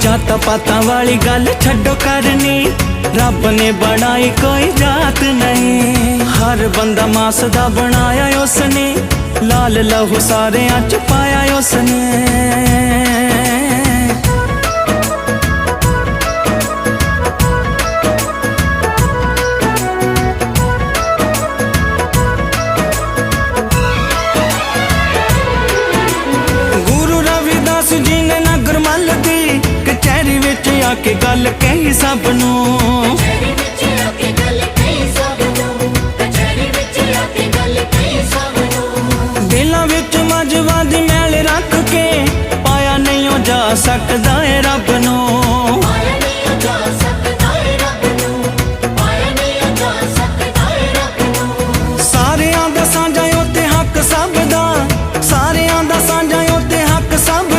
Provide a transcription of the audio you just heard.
ਜਾਤਾਂ ਪਾਤਾਂ ਵਾਲੀ ਗੱਲ ਛੱਡੋ ਕਰਨੀ। ਰੱਬ ਨੇ ਬਣਾਈ ਕੋਈ ਜਾਤ ਨਹੀਂ। ਹਰ ਬੰਦਾ ਮਾਸ ਦਾ ਬਣਾਇਆ ਉਸਨੇ। ਲਾਲ ਲਹੂ ਸਾਰਿਆਂ ਚ ਪਾਇਆ ਉਸਨੇ। ਲਾ ਕੇ ਗੱਲ ਕਹੀ ਸਭ ਨੂੰ। ਦਿਲਾਂ ਵਿੱਚ ਮਜਵਾ ਰੱਖ ਕੇ ਪਾਇਆ ਨਹੀਂ ਹੋ ਜਾ ਸਕਦਾ ਰੱਬ ਨੂੰ। ਸਾਰਿਆਂ ਦਾ ਸਾਂਝਾ ਉੱਤੇ ਹੱਕ ਸਭ ਦਾ। ਸਾਰਿਆਂ ਦਾ ਸਾਂਝਾ ਉੱਤੇ ਹੱਕ ਸਭ